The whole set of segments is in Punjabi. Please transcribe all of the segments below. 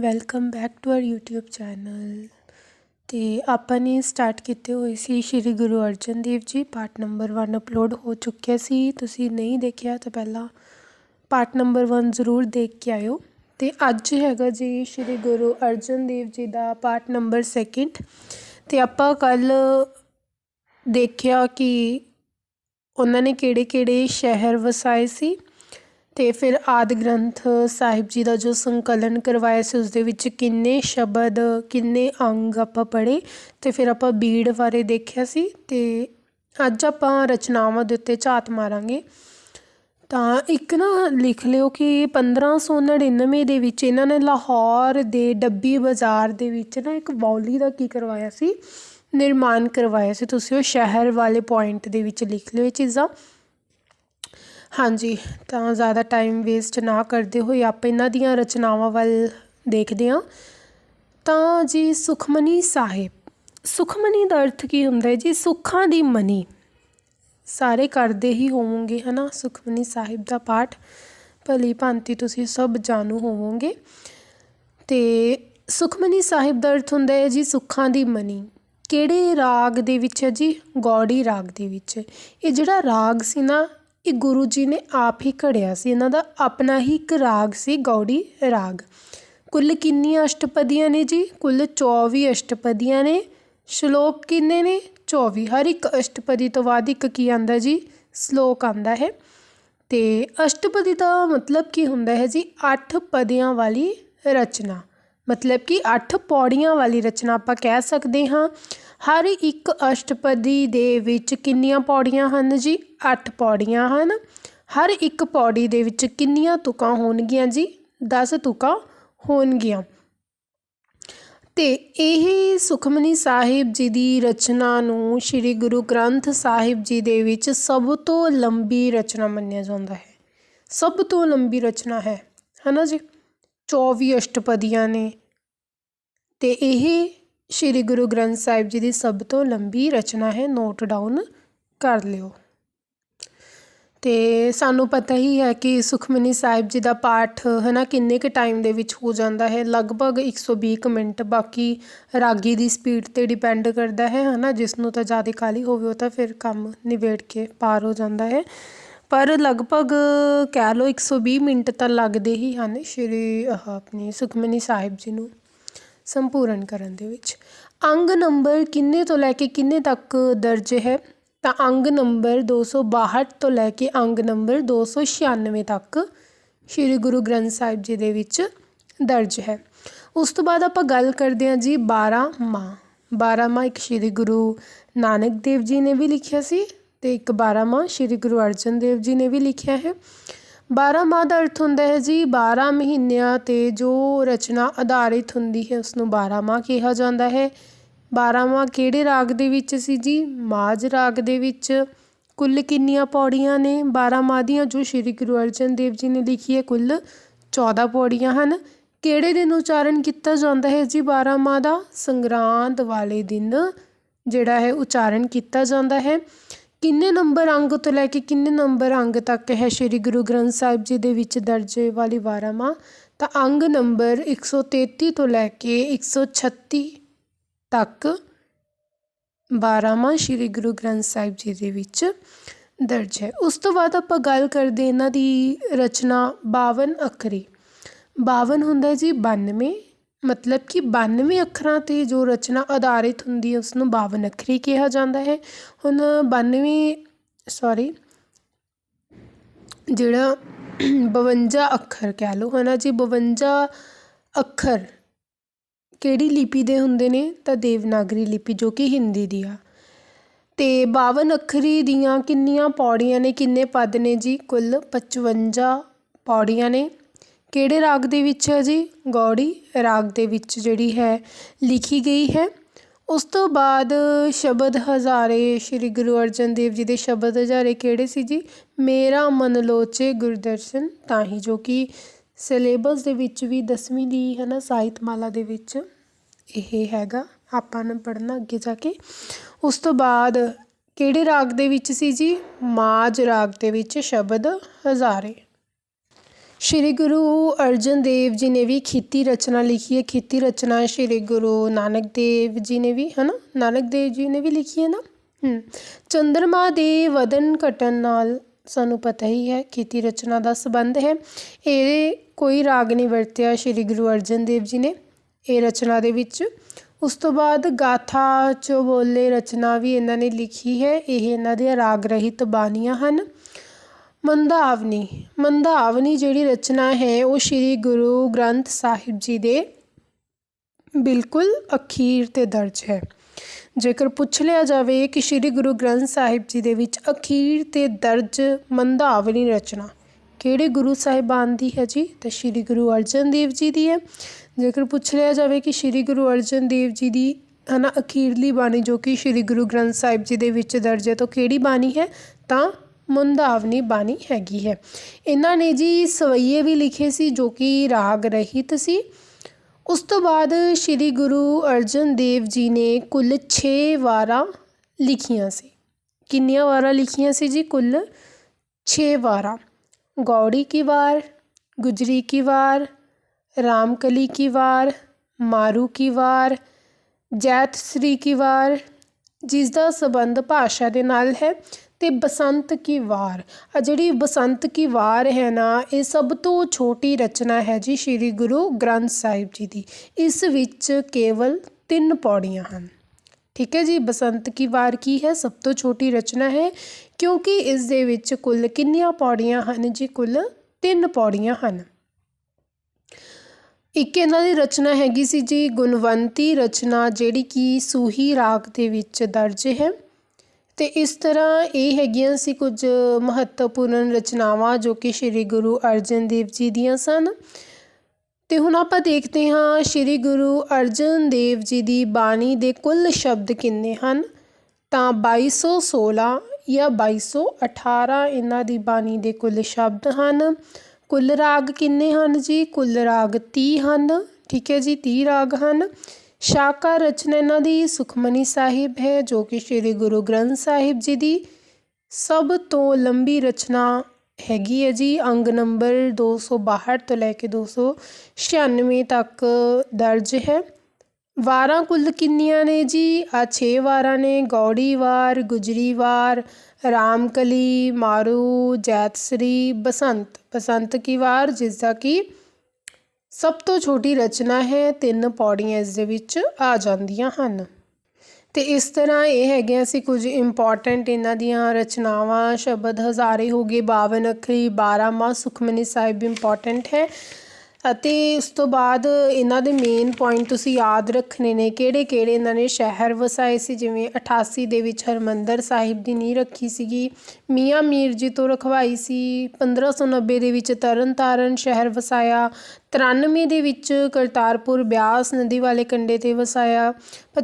Welcome back to our YouTube channel. ਤੇ ਆਪਾਂ ਨੇ ਸਟਾਰਟ ਕੀਤੇ ਹੋਏ ਸੀ Shri Guru Arjan Dev ji part number 1 upload ਹੋ ਚੁੱਕਿਆ ਸੀ। ਤੁਸੀਂ ਨਹੀਂ ਦੇਖਿਆ ਤਾਂ ਪਹਿਲਾਂ ਪਾਰਟ ਨੰਬਰ 1 ਜ਼ਰੂਰ ਦੇਖ ਕੇ ਆਇਓ। ਤੇ ਅੱਜ ਹੈਗਾ ਜੀ ਸ਼੍ਰੀ ਗੁਰੂ ਅਰਜਨ ਦੇਵ ਜੀ ਦਾ ਪਾਰਟ ਨੰਬਰ 2 ਤੇ ਆਪਾਂ ਕੱਲ ਦੇਖਿਆ ਕਿ ਉਹਨਾਂ ਨੇ ਕਿਹੜੇ ਕਿਹੜੇ ਸ਼ਹਿਰ ਵਸਾਏ ਸੀ। ਤੇ ਫਿਰ ਆਦਿ ਗ੍ਰੰਥ ਸਾਹਿਬ ਜੀ ਦਾ ਜੋ ਸੰਕਲਨ ਕਰਵਾਇਆ ਸੀ ਉਸ ਦੇ ਵਿੱਚ ਕਿੰਨੇ ਸ਼ਬਦ, ਕਿੰਨੇ ਅੰਗ ਆਪਾਂ ਪੜ੍ਹੇ ਤੇ ਫਿਰ ਆਪਾਂ ਬੀੜ ਬਾਰੇ ਦੇਖਿਆ ਸੀ ਤੇ ਅੱਜ ਆਪਾਂ ਰਚਨਾਵਾਂ ਦੇ ਉੱਤੇ ਝਾਤ ਮਾਰਾਂਗੇ। ਤਾਂ ਇੱਕ ਨਾ ਲਿਖ ਲਿਓ ਕਿ 1599 ਦੇ ਵਿੱਚ ਇਹਨਾਂ ਨੇ ਲਾਹੌਰ ਦੇ ਡੱਬੀ ਬਾਜ਼ਾਰ ਦੇ ਵਿੱਚ ਨਾ ਇੱਕ ਬੌਲੀ ਦਾ ਕੀ ਕਰਵਾਇਆ ਸੀ? ਨਿਰਮਾਣ ਕਰਵਾਇਆ ਸੀ। ਤੁਸੀਂ ਉਹ ਸ਼ਹਿਰ ਵਾਲੇ ਪੁਆਇੰਟ ਦੇ ਵਿੱਚ ਲਿਖ ਲਿਓ ਇਹ ਚੀਜ਼ਾਂ। ਹਾਂਜੀ, ਤਾਂ ਜ਼ਿਆਦਾ ਟਾਈਮ ਵੇਸਟ ਨਾ ਕਰਦੇ ਹੋਏ ਆਪਾਂ ਇਹਨਾਂ ਦੀਆਂ ਰਚਨਾਵਾਂ ਵੱਲ ਦੇਖਦੇ ਹਾਂ। ਤਾਂ ਜੀ ਸੁਖਮਨੀ ਸਾਹਿਬ, ਸੁਖਮਨੀ ਦਾ ਅਰਥ ਕੀ ਹੁੰਦਾ ਹੈ ਜੀ? ਸੁੱਖਾਂ ਦੀ ਮਨੀ। ਸਾਰੇ ਕਰਦੇ ਹੀ ਹੋਵੋਗੇ, ਹਨਾ? ਸੁਖਮਨੀ ਸਾਹਿਬ ਦਾ ਪਾਠ, ਭਲੀ ਭਾਂਤੀ ਤੁਸੀਂ ਸਭ ਜਾਣੂ ਹੋਵੋਗੇ। ਤੇ ਸੁਖਮਨੀ ਸਾਹਿਬ ਦਾ ਅਰਥ ਹੁੰਦਾ ਹੈ ਜੀ ਸੁੱਖਾਂ ਦੀ ਮਨੀ। ਕਿਹੜੇ ਰਾਗ ਦੇ ਵਿੱਚ ਹੈ ਜੀ? ਗੌੜੀ ਰਾਗ ਦੇ ਵਿੱਚ। ਇਹ ਜਿਹੜਾ ਰਾਗ ਸੀ ਨਾ ਇਹ ਗੁਰੂ ਜੀ ਨੇ ਆਪ ਹੀ ਘੜਿਆ ਸੀ। ਇਹਨਾਂ ਦਾ ਆਪਣਾ ਹੀ ਇੱਕ ਰਾਗ ਸੀ, ਗੌੜੀ ਰਾਗ। ਕੁੱਲ ਕਿੰਨੀਆਂ ਅਸ਼ਟਪਦੀਆਂ ਨੇ ਜੀ? ਕੁੱਲ 24 ਅਸ਼ਟਪਦੀਆਂ ਨੇ। ਸ਼ਲੋਕ ਕਿੰਨੇ ਨੇ? 24 ਹਰ ਇੱਕ ਅਸ਼ਟਪਦੀ ਤੋਂ ਬਾਅਦ ਇੱਕ ਕੀ ਆਂਦਾ ਜੀ? ਸ਼ਲੋਕ ਆਂਦਾ ਹੈ। ਤੇ ਅਸ਼ਟਪਦੀ ਦਾ ਮਤਲਬ ਕੀ ਹੁੰਦਾ ਹੈ ਜੀ? 8 ਪਦਿਆਂ ਵਾਲੀ ਰਚਨਾ। ਮਤਲਬ ਕਿ 8 ਪੌੜੀਆਂ ਵਾਲੀ ਰਚਨਾ ਆਪਾਂ ਕਹਿ ਸਕਦੇ ਹਾਂ। ਹਰ ਇੱਕ ਅਸ਼ਟਪਦੀ ਦੇ ਵਿੱਚ ਕਿੰਨੀਆਂ ਪੌੜੀਆਂ ਹਨ ਜੀ? 8 ਪੌੜੀਆਂ ਹਨ। ਹਰ ਇੱਕ ਪੌੜੀ ਦੇ ਵਿੱਚ ਕਿੰਨੀਆਂ ਤੁਕਾਂ ਹੋਣਗੀਆਂ ਜੀ? 10 ਤੁਕਾਂ ਹੋਣਗੀਆਂ। ਤੇ ਇਹ ਸੁਖਮਨੀ ਸਾਹਿਬ ਜੀ ਦੀ ਰਚਨਾ ਨੂੰ ਸ੍ਰੀ ਗੁਰੂ ਗ੍ਰੰਥ ਸਾਹਿਬ ਜੀ ਦੇ ਵਿੱਚ ਸਭ ਤੋਂ ਲੰਬੀ ਰਚਨਾ ਮੰਨਿਆ ਜਾਂਦਾ ਹੈ। ਸਭ ਤੋਂ ਲੰਬੀ ਰਚਨਾ ਹੈ। ਹਨਾ ਜੀ? 24 ਅਸ਼ਟਪਦੀਆਂ ਨੇ। ਤੇ ਇਹ ਸ੍ਰੀ ਗੁਰੂ ਗ੍ਰੰਥ ਸਾਹਿਬ ਜੀ ਦੀ ਸਭ ਤੋਂ ਲੰਬੀ ਰਚਨਾ ਹੈ ਨੋਟ ਡਾਊਨ ਕਰ ਲਿਓ। ਤੇ ਸਾਨੂੰ ਪਤਾ ਹੀ ਹੈ ਕਿ ਸੁਖਮਨੀ ਸਾਹਿਬ ਜੀ ਦਾ ਪਾਠ ਹਨਾ, ਕਿੰਨੇ ਕੁ ਟਾਈਮ ਦੇ ਵਿੱਚ ਹੋ ਜਾਂਦਾ ਹੈ? ਲਗਭਗ 120 ਕੁ ਮਿੰਟ, ਬਾਕੀ ਰਾਗੀ ਦੀ ਸਪੀਡ ਤੇ ਡਿਪੈਂਡ ਕਰਦਾ ਹੈ ਹਨਾ, ਜਿਸ ਨੂੰ ਤਾਂ ਜ਼ਿਆਦਾ ਕਾਲੀ ਹੋਵੇ, ਉਹ ਤਾਂ ਫਿਰ ਕੰਮ ਨਿਬੇੜ ਕੇ ਪਾਰ ਹੋ ਜਾਂਦਾ ਹੈ। ਪਰ ਲਗਭਗ ਕਹਿ ਲਓ 120 ਮਿੰਟ ਤਾਂ ਲੱਗਦੇ ਹੀ ਹਨ, ਸ਼੍ਰੀ ਆਪਣੀ ਸੁਖਮਨੀ ਸਾਹਿਬ ਜੀ ਨੂੰ। ਸੰਪੂਰਨ ਕਰਨ ਦੇ ਵਿੱਚ। ਅੰਗ ਨੰਬਰ ਕਿੰਨੇ ਤੋਂ ਲੈ ਕੇ ਕਿੰਨੇ ਤੱਕ ਦਰਜ ਹੈ? ਤਾਂ ਅੰਗ ਨੰਬਰ 262 ਤੋਂ ਲੈ ਕੇ ਅੰਗ ਨੰਬਰ 296 ਤੱਕ ਸ੍ਰੀ ਗੁਰੂ ਗ੍ਰੰਥ ਸਾਹਿਬ ਜੀ ਦੇ ਵਿੱਚ ਦਰਜ ਹੈ। ਉਸ ਤੋਂ ਬਾਅਦ ਆਪਾਂ ਗੱਲ ਕਰਦੇ ਹਾਂ ਜੀ 12 ਮਾਂ। 12 ਮਾਂ ਇੱਕ ਸ੍ਰੀ ਗੁਰੂ ਨਾਨਕ ਦੇਵ ਜੀ ਨੇ ਵੀ ਲਿਖਿਆ ਸੀ ਤੇ ਇੱਕ 12 ਮਾਂ ਸ੍ਰੀ ਗੁਰੂ ਅਰਜਨ ਦੇਵ ਜੀ ਨੇ ਵੀ ਲਿਖਿਆ ਹੈ। 12 ਮਾਹ ਦਾ ਅਰਥ ਹੁੰਦਾ ਹੈ ਜੀ 12 ਮਹੀਨਿਆਂ ਤੇ ਜੋ ਰਚਨਾ ਆਧਾਰਿਤ ਹੁੰਦੀ ਹੈ, ਉਸਨੂੰ ਨੂੰ 12 ਮਾਹ ਕਿਹਾ ਜਾਂਦਾ ਹੈ। 12 ਮਾਹ ਕਿਹੜੇ ਰਾਗ ਦੇ ਵਿੱਚ ਸੀ ਜੀ? ਮਾਝ ਰਾਗ ਦੇ ਵਿੱਚ ਕੁੱਲ ਕਿੰਨੀਆਂ ਪੌੜੀਆਂ ਨੇ? 12 ਮਾਹ ਦੀਆਂ ਜੋ ਸ੍ਰੀ ਗੁਰੂ ਅਰਜਨ ਦੇਵ ਜੀ ਨੇ ਲਿਖੀ ਹੈ, ਕੁੱਲ 14 ਪੌੜੀਆਂ ਹਨ। ਕਿਹੜੇ ਦਿਨ ਉਚਾਰਨ ਕੀਤਾ ਜਾਂਦਾ ਹੈ ਜੀ 12 ਮਾਹ ਦਾ? ਸੰਗਰਾਂਦ ਵਾਲੇ ਦਿਨ ਜਿਹੜਾ ਹੈ ਉਚਾਰਨ ਕੀਤਾ ਜਾਂਦਾ ਹੈ। ਕਿੰਨੇ ਨੰਬਰ ਅੰਗ ਤੋਂ ਲੈ ਕੇ ਕਿੰਨੇ ਨੰਬਰ ਅੰਗ ਤੱਕ ਹੈ ਸ੍ਰੀ ਗੁਰੂ ਗ੍ਰੰਥ ਸਾਹਿਬ ਜੀ ਦੇ ਵਿੱਚ ਦਰਜ ਵਾਲੀ 12 ਤਾਂ ਅੰਗ ਨੰਬਰ 133 ਤੋਂ ਲੈ ਕੇ 136 ਤੱਕ 12 ਸ੍ਰੀ ਗੁਰੂ ਗ੍ਰੰਥ ਸਾਹਿਬ ਜੀ ਦੇ ਵਿੱਚ ਦਰਜ ਹੈ। ਉਸ ਤੋਂ ਬਾਅਦ ਆਪਾਂ ਗੱਲ ਕਰਦੇ ਇਹਨਾਂ ਦੀ ਰਚਨਾ 52 ਅੱਖਰੀ। 52 ਹੁੰਦਾ ਜੀ 92 ਮਤਲਬ ਕਿ 92 ਅੱਖਰਾਂ ਤੇ ਜੋ ਰਚਨਾ ਆਧਾਰਿਤ ਹੁੰਦੀ ਹੈ, ਉਸਨੂੰ ਬਾਵਨ ਅੱਖਰੀ ਕਿਹਾ ਜਾਂਦਾ ਹੈ। ਹੁਣ ਬਾਨਵੇਂ ਸੋਰੀ ਜਿਹੜਾ 52 ਅੱਖਰ ਕਹਿ ਲਓ ਹੈ ਨਾ ਜੀ 52 ਅੱਖਰ ਕਿਹੜੀ ਲਿਪੀ ਦੇ ਹੁੰਦੇ ਨੇ? ਤਾਂ ਦੇਵਨਾਗਰੀ ਲਿਪੀ, ਜੋ ਕਿ ਹਿੰਦੀ ਦੀ ਆ। ਤੇ 52 ਅੱਖਰੀ ਦੀਆਂ ਕਿੰਨੀਆਂ ਪੌੜੀਆਂ ਨੇ, ਕਿੰਨੇ ਪਦ ਨੇ ਜੀ? ਕੁੱਲ 55 ਪੌੜੀਆਂ ਨੇ। ਕਿਹੜੇ ਰਾਗ ਦੇ ਵਿੱਚ ਹੈ ਜੀ? ਗੌੜੀ ਰਾਗ ਦੇ ਵਿੱਚ ਜਿਹੜੀ ਹੈ, ਲਿਖੀ ਗਈ ਹੈ। ਉਸ ਤੋਂ ਬਾਅਦ ਸ਼ਬਦ ਹਜ਼ਾਰੇ, ਸ੍ਰੀ ਗੁਰੂ ਅਰਜਨ ਦੇਵ ਜੀ ਦੇ ਸ਼ਬਦ ਹਜ਼ਾਰੇ ਕਿਹੜੇ ਸੀ ਜੀ? ਮੇਰਾ ਮਨ ਲੋਚੇ ਗੁਰਦਰਸ਼ਨ ਤਾਂ ਹੀ ਜੋ ਕਿ ਸਿਲੇਬਸ ਦੇ ਵਿੱਚ ਵੀ 10ਵੀਂ ਦੀ ਹੈ ਨਾ ਸਾਹਿਤਮਾਲਾ ਦੇ ਵਿੱਚ ਇਹ ਹੈਗਾ। ਆਪਾਂ ਨੇ ਪੜ੍ਹਨਾ ਅੱਗੇ ਜਾ ਕੇ। ਉਸ ਤੋਂ ਬਾਅਦ ਕਿਹੜੇ ਰਾਗ ਦੇ ਵਿੱਚ ਸੀ ਜੀ? ਮਾਝ ਰਾਗ ਦੇ ਵਿੱਚ ਸ਼ਬਦ ਹਜ਼ਾਰੇ। ਸ਼੍ਰੀ ਗੁਰੂ ਅਰਜਨ ਦੇਵ ਜੀ ਨੇ ਵੀ ਖੇਤੀ ਰਚਨਾ ਲਿਖੀ ਹੈ। ਖੇਤੀ ਰਚਨਾ ਸ਼੍ਰੀ ਗੁਰੂ ਨਾਨਕ ਦੇਵ ਜੀ ਨੇ ਵੀ, ਹਨਾ? ਨਾਨਕ ਦੇਵ ਜੀ ਨੇ ਵੀ ਲਿਖੀ ਹੈ ਨਾ? ਚੰਦਰਮਾ ਦੇ ਵਧਨ ਘਟਨ ਨਾਲ ਸਾਨੂੰ ਪਤਾ ਹੀ ਹੈ, ਖੇਤੀ ਰਚਨਾ ਦਾ ਸੰਬੰਧ ਹੈ। ਇਹ ਕੋਈ ਰਾਗ ਨਹੀਂ ਵਰਤਿਆ ਸ਼੍ਰੀ ਗੁਰੂ ਅਰਜਨ ਦੇਵ ਜੀ ਨੇ। ਇਹ ਰਚਨਾ ਦੇ ਵਿੱਚ ਉਸ ਤੋਂ ਬਾਅਦ ਗਾਥਾ ਚੋਬੋਲੇ ਰਚਨਾ ਵੀ ਇਹਨਾਂ ਨੇ ਲਿਖੀ ਹੈ। ਇਹ ਇਹਨਾਂ ਦੀਆਂ ਰਾਗ ਰਹਿਤ ਬਾਣੀਆਂ ਹਨ। ਮੰਦਾਵਨੀ। ਮੰਦਾਵਨੀ ਜਿਹੜੀ ਰਚਨਾ ਹੈ, ਉਹ ਸ਼੍ਰੀ ਗੁਰੂ ਗ੍ਰੰਥ ਸਾਹਿਬ ਜੀ ਦੇ ਬਿਲਕੁਲ ਅਖੀਰ ਤੇ ਦਰਜ ਹੈ। ਜੇਕਰ ਪੁੱਛ ਲਿਆ ਜਾਵੇ ਕਿ ਸ਼੍ਰੀ ਗੁਰੂ ਗ੍ਰੰਥ ਸਾਹਿਬ ਜੀ ਦੇ ਵਿੱਚ ਅਖੀਰ ਤੇ ਦਰਜ ਮੰਦਾਵਨੀ ਰਚਨਾ ਕਿਹੜੇ ਗੁਰੂ ਸਾਹਿਬਾਨ ਦੀ ਹੈ ਜੀ? ਤਾਂ ਸ਼੍ਰੀ ਗੁਰੂ ਅਰਜਨ ਦੇਵ ਜੀ ਦੀ ਹੈ। ਜੇਕਰ ਪੁੱਛ ਲਿਆ ਜਾਵੇ ਕਿ ਸ਼੍ਰੀ ਗੁਰੂ ਅਰਜਨ ਦੇਵ ਜੀ ਦੀ ਹਨਾ ਅਖੀਰਲੀ ਬਾਣੀ ਜੋ ਕਿ ਸ਼੍ਰੀ ਗੁਰੂ ਗ੍ਰੰਥ ਸਾਹਿਬ ਜੀ ਦੇ ਵਿੱਚ ਦਰਜ ਹੈ, ਤਾਂ ਕਿਹੜੀ ਬਾਣੀ ਹੈ? ਤਾਂ ਮੁੰਦਾਵਨੀ ਬਾਣੀ ਹੈਗੀ ਹੈ। ਇਹਨਾਂ ਨੇ ਜੀ ਸਵਈਏ ਵੀ ਲਿਖੇ ਸੀ ਜੋ ਕਿ ਰਾਗ ਰਹਿਤ ਸੀ। ਉਸ ਤੋਂ ਬਾਅਦ ਸ਼੍ਰੀ ਗੁਰੂ ਅਰਜਨ ਦੇਵ ਜੀ ਨੇ ਕੁੱਲ 6 ਵਾਰਾਂ ਲਿਖੀਆਂ ਸੀ। ਕਿੰਨੀਆਂ ਵਾਰਾਂ ਲਿਖੀਆਂ ਸੀ ਜੀ ਕੁੱਲ? 6 ਵਾਰਾਂ। ਗੌੜੀ ਕੀ ਵਾਰ, ਗੁਜਰੀ ਕੀ ਵਾਰ, ਰਾਮਕਲੀ ਕੀ ਵਾਰ, ਮਾਰੂ ਕੀ ਵਾਰ ਜੈਤ ਸ੍ਰੀ ਕੀ ਵਾਰ ਜਿਸ ਦਾ ਸੰਬੰਧ ਭਾਸ਼ਾ ਦੇ ਨਾਲ ਹੈ। ਅਤੇ ਬਸੰਤ ਕੀ ਵਾਰ? ਆ ਜਿਹੜੀ ਬਸੰਤ ਕੀ ਵਾਰ ਹੈ ਨਾ, ਇਹ ਸਭ ਤੋਂ ਛੋਟੀ ਰਚਨਾ ਹੈ ਜੀ ਸ੍ਰੀ ਗੁਰੂ ਗ੍ਰੰਥ ਸਾਹਿਬ ਜੀ ਦੀ। ਇਸ ਵਿੱਚ ਕੇਵਲ ਤਿੰਨ ਪੌੜੀਆਂ ਹਨ। ਠੀਕ ਹੈ ਜੀ, ਬਸੰਤ ਕੀ ਵਾਰ ਕੀ ਹੈ? ਸਭ ਤੋਂ ਛੋਟੀ ਰਚਨਾ ਹੈ, ਕਿਉਂਕਿ ਇਸ ਦੇ ਵਿੱਚ ਕੁੱਲ ਕਿੰਨੀਆਂ ਪੌੜੀਆਂ ਹਨ ਜੀ? ਕੁੱਲ ਤਿੰਨ ਪੌੜੀਆਂ ਹਨ। ਇੱਕ ਇਹਨਾਂ ਦੀ ਰਚਨਾ ਹੈਗੀ ਸੀ ਜੀ ਗੁਣਵੰਤੀ ਰਚਨਾ, ਜਿਹੜੀ ਕਿ ਸੂਹੀ ਰਾਗ ਦੇ ਵਿੱਚ ਦਰਜ ਹੈ। ਅਤੇ ਇਸ ਤਰ੍ਹਾਂ ਇਹ ਹੈਗੀਆਂ ਸੀ ਕੁਝ ਮਹੱਤਵਪੂਰਨ ਰਚਨਾਵਾਂ ਜੋ ਕਿ ਸ੍ਰੀ ਗੁਰੂ ਅਰਜਨ ਦੇਵ ਜੀ ਦੀਆਂ ਸਨ। ਅਤੇ ਹੁਣ ਆਪਾਂ ਦੇਖਦੇ ਹਾਂ ਸ੍ਰੀ ਗੁਰੂ ਅਰਜਨ ਦੇਵ ਜੀ ਦੀ ਬਾਣੀ ਦੇ ਕੁੱਲ ਸ਼ਬਦ ਕਿੰਨੇ ਹਨ? ਤਾਂ 2216 ਜਾਂ 2218 ਇਹਨਾਂ ਦੀ ਬਾਣੀ ਦੇ ਕੁੱਲ ਸ਼ਬਦ ਹਨ। ਕੁੱਲ ਰਾਗ ਕਿੰਨੇ ਹਨ ਜੀ? ਕੁੱਲ ਰਾਗ 30 ਹਨ। ਠੀਕ ਹੈ ਜੀ 30 ਰਾਗ ਹਨ। ਸ਼ਾਕਾ ਰਚਨਾ ਇਹਨਾਂ ਦੀ ਸੁਖਮਨੀ ਸਾਹਿਬ ਹੈ, ਜੋ ਕਿ ਸ੍ਰੀ ਗੁਰੂ ਗ੍ਰੰਥ ਸਾਹਿਬ ਜੀ ਦੀ ਸਭ ਤੋਂ ਲੰਬੀ ਰਚਨਾ ਹੈਗੀ ਹੈ ਜੀ। ਅੰਗ ਨੰਬਰ 262 ਤੋਂ ਲੈ ਕੇ 296 ਤੱਕ ਦਰਜ ਹੈ। ਵਾਰਾਂ ਕੁੱਲ ਕਿੰਨੀਆਂ ਨੇ ਜੀ? ਆ 6 ਵਾਰਾਂ ਨੇ, ਗੌੜੀ ਵਾਰ, ਗੁਜਰੀ ਵਾਰ, ਰਾਮਕਲੀ, ਮਾਰੂ, ਜੈਤਸਰੀ, ਬਸੰਤ। ਬਸੰਤ ਕੀ ਵਾਰ? ਜਿਸ ਦਾ ਕਿ ਸਭ ਤੋਂ ਛੋਟੀ ਰਚਨਾ ਹੈ, ਤਿੰਨ ਪੌੜੀਆਂ ਇਸ ਦੇ ਵਿੱਚ ਆ ਜਾਂਦੀਆਂ ਹਨ। ਤੇ ਇਸ ਤਰ੍ਹਾਂ ਇਹ ਹੈਗੀਆਂ ਸੀ ਕੁਝ ਇੰਪੋਰਟੈਂਟ ਇਹਨਾਂ ਦੀਆਂ ਰਚਨਾਵਾਂ, ਸ਼ਬਦ ਹਜ਼ਾਰੇ ਹੋ ਗਏ 52 ਅੱਖਰੀ 12 ਮਾਹ ਸੁਖਮਨੀ ਸਾਹਿਬ ਇੰਪੋਰਟੈਂਟ ਹੈ। ਅਤੇ ਉਸ ਤੋਂ ਬਾਅਦ ਇਹਨਾਂ ਦੇ ਮੇਨ ਪੁਆਇੰਟ ਤੁਸੀਂ ਯਾਦ ਰੱਖਣੇ ਨੇ, ਕਿਹੜੇ ਕਿਹੜੇ ਇਹਨਾਂ ਨੇ ਸ਼ਹਿਰ ਵਸਾਏ ਸੀ, ਜਿਵੇਂ 88 ਦੇ ਵਿੱਚ ਹਰਮੰਦਰ ਸਾਹਿਬ ਦੀ ਨੀਂਹ ਰੱਖੀ ਸੀਗੀ, ਮੀਆਂ ਮੀਰ ਜੀ ਤੋਂ ਰਖਵਾਈ ਸੀ 1590 ਦੇ ਵਿੱਚ ਤਰਨ ਤਾਰਨ ਸ਼ਹਿਰ ਵਸਾਇਆ 93 ਦੇ ਵਿੱਚ ਕਰਤਾਰਪੁਰ ਬਿਆਸ ਨਦੀ ਵਾਲੇ ਕੰਢੇ ਤੇ ਵਸਾਇਆ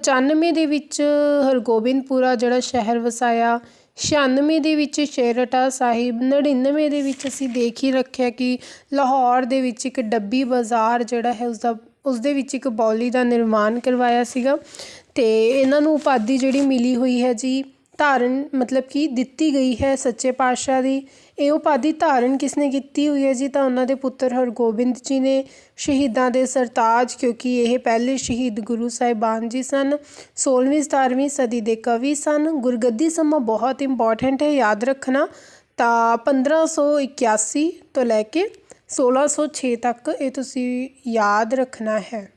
95 ਦੇ ਵਿੱਚ ਹਰਗੋਬਿੰਦਪੁਰਾ ਜਿਹੜਾ ਸ਼ਹਿਰ ਵਸਾਇਆ 96 ਦੇ ਵਿੱਚ ਸ਼ੇਰਟਾ ਸਾਹਿਬ 99 ਦੇ ਵਿੱਚ ਅਸੀਂ ਦੇਖ ਹੀ ਰੱਖਿਆ ਕਿ ਲਾਹੌਰ ਦੇ ਵਿੱਚ ਇੱਕ ਡੱਬੀ ਬਾਜ਼ਾਰ ਜਿਹੜਾ ਹੈ ਉਸਦਾ, ਉਸਦੇ ਵਿੱਚ ਇੱਕ ਬੌਲੀ ਦਾ ਨਿਰਮਾਣ ਕਰਵਾਇਆ ਸੀਗਾ ਅਤੇ ਇਹਨਾਂ ਨੂੰ ਉਪਾਧੀ ਜਿਹੜੀ ਮਿਲੀ ਹੋਈ ਹੈ ਜੀ, ਧਾਰਨ ਮਤਲਬ ਕਿ ਦਿੱਤੀ ਗਈ ਹੈ ਸੱਚੇ ਪਾਤਸ਼ਾਹ ਦੀ। ਇਹ ਉਪਾਧੀ ਧਾਰਨ ਕਿਸਨੇ ਕੀਤੀ ਹੋਈ ਹੈ ਜੀ? ਤਾਂ ਉਹਨਾਂ ਦੇ ਪੁੱਤਰ ਹਰਗੋਬਿੰਦ ਜੀ ਨੇ ਸ਼ਹੀਦਾਂ ਦੇ ਸਰਤਾਜ, ਕਿਉਂਕਿ ਇਹ ਪਹਿਲੇ ਸ਼ਹੀਦ ਗੁਰੂ ਸਾਹਿਬਾਨ ਜੀ ਸਨ। 16ਵੀਂ 17ਵੀਂ ਸਦੀ ਦੇ ਕਵੀ ਸਨ। ਗੁਰਗੱਦੀ ਸਮਾਂ ਬਹੁਤ ਇੰਪੋਰਟੈਂਟ ਹੈ, ਯਾਦ ਰੱਖਣਾ। ਤਾਂ 1581 ਤੋਂ ਲੈ ਕੇ 1606 ਤੱਕ ਇਹ ਤੁਸੀਂ ਯਾਦ ਰੱਖਣਾ ਹੈ।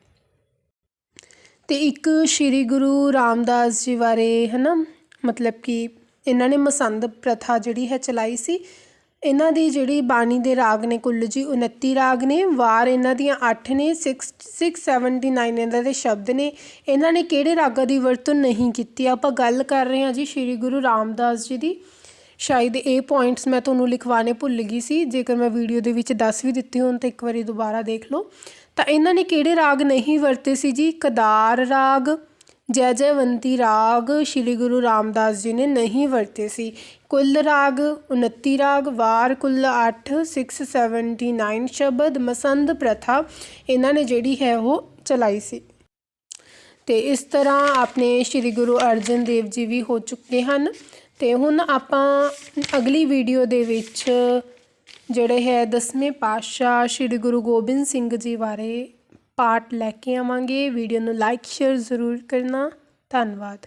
ਤੇ ਇੱਕ ਸ਼੍ਰੀ ਗੁਰੂ ਰਾਮਦਾਸ ਜੀ ਬਾਰੇ ਹਨਾ, ਮਤਲਬ ਕਿ ਇਹਨਾਂ ਨੇ ਮਸੰਦ ਪ੍ਰਥਾ ਜਿਹੜੀ ਹੈ ਚਲਾਈ ਸੀ। ਇਹਨਾਂ ਦੀ ਜਿਹੜੀ ਬਾਣੀ ਦੇ ਰਾਗ ਨੇ ਕੁੱਲ ਜੀ 29 ਰਾਗ ਨੇ, ਵਾਰ ਇਹਨਾਂ ਦੀਆਂ 8 ਨੇ 6 679 ਇਹਨਾਂ ਦੇ ਸ਼ਬਦ ਨੇ। ਇਹਨਾਂ ਨੇ ਕਿਹੜੇ ਰਾਗਾਂ ਦੀ ਵਰਤੋਂ ਨਹੀਂ ਕੀਤੀ? ਆਪਾਂ ਗੱਲ ਕਰ ਰਹੇ ਹਾਂ ਜੀ ਸ਼੍ਰੀ ਗੁਰੂ ਰਾਮਦਾਸ ਜੀ ਦੀ। ਸ਼ਾਇਦ ਇਹ ਪੁਆਇੰਟਸ ਮੈਂ ਤੁਹਾਨੂੰ ਲਿਖਵਾਣੇ ਭੁੱਲ ਗਈ ਸੀ। ਜੇਕਰ ਮੈਂ ਵੀਡੀਓ ਦੇ ਵਿੱਚ ਦੱਸ ਵੀ ਦਿੱਤੀ ਹੋਣ ਤਾਂ ਇੱਕ ਵਾਰੀ ਦੁਬਾਰਾ ਦੇਖ ਲਓ। ਤਾਂ ਇਹਨਾਂ ਨੇ ਕਿਹੜੇ ਰਾਗ ਨਹੀਂ ਵਰਤੇ ਸੀ ਜੀ? ਕਦਾਰ ਰਾਗ ਜੈ ਜੈਵੰਤੀ ਰਾਗ, ਸ਼੍ਰੀ ਗੁਰੂ ਰਾਮਦਾਸ ਜੀ ਨੇ ਨਹੀਂ ਵਰਤੇ ਸੀ। ਕੁੱਲ ਰਾਗ 29 ਰਾਗ, ਵਾਰ ਕੁੱਲ 8 679 ਸ਼ਬਦ, ਮਸੰਦ ਪ੍ਰਥਾ, ਇਹਨਾਂ ਨੇ ਜਿਹੜੀ ਹੈ ਉਹ ਚਲਾਈ ਸੀ। ਤੇ ਇਸ ਤਰ੍ਹਾਂ ਆਪਣੇ ਸ਼੍ਰੀ ਗੁਰੂ ਅਰਜਨ ਦੇਵ ਜੀ ਵੀ ਹੋ ਚੁੱਕੇ ਹਨ। ਤੇ ਹੁਣ ਆਪਾਂ ਅਗਲੀ ਵੀਡੀਓ ਦੇ ਵਿੱਚ ਜਿਹੜੇ ਹੈ ਦਸਵੇਂ ਪਾਤਸ਼ਾਹ ਸ੍ਰੀ ਗੁਰੂ ਗੋਬਿੰਦ ਸਿੰਘ ਜੀ ਬਾਰੇ ਪਾਠ ਲੈ ਕੇ ਆਵਾਂਗੇ। ਵੀਡੀਓ ਨੂੰ ਲਾਈਕ ਸ਼ੇਅਰ ਜ਼ਰੂਰ ਕਰਨਾ। ਧੰਨਵਾਦ।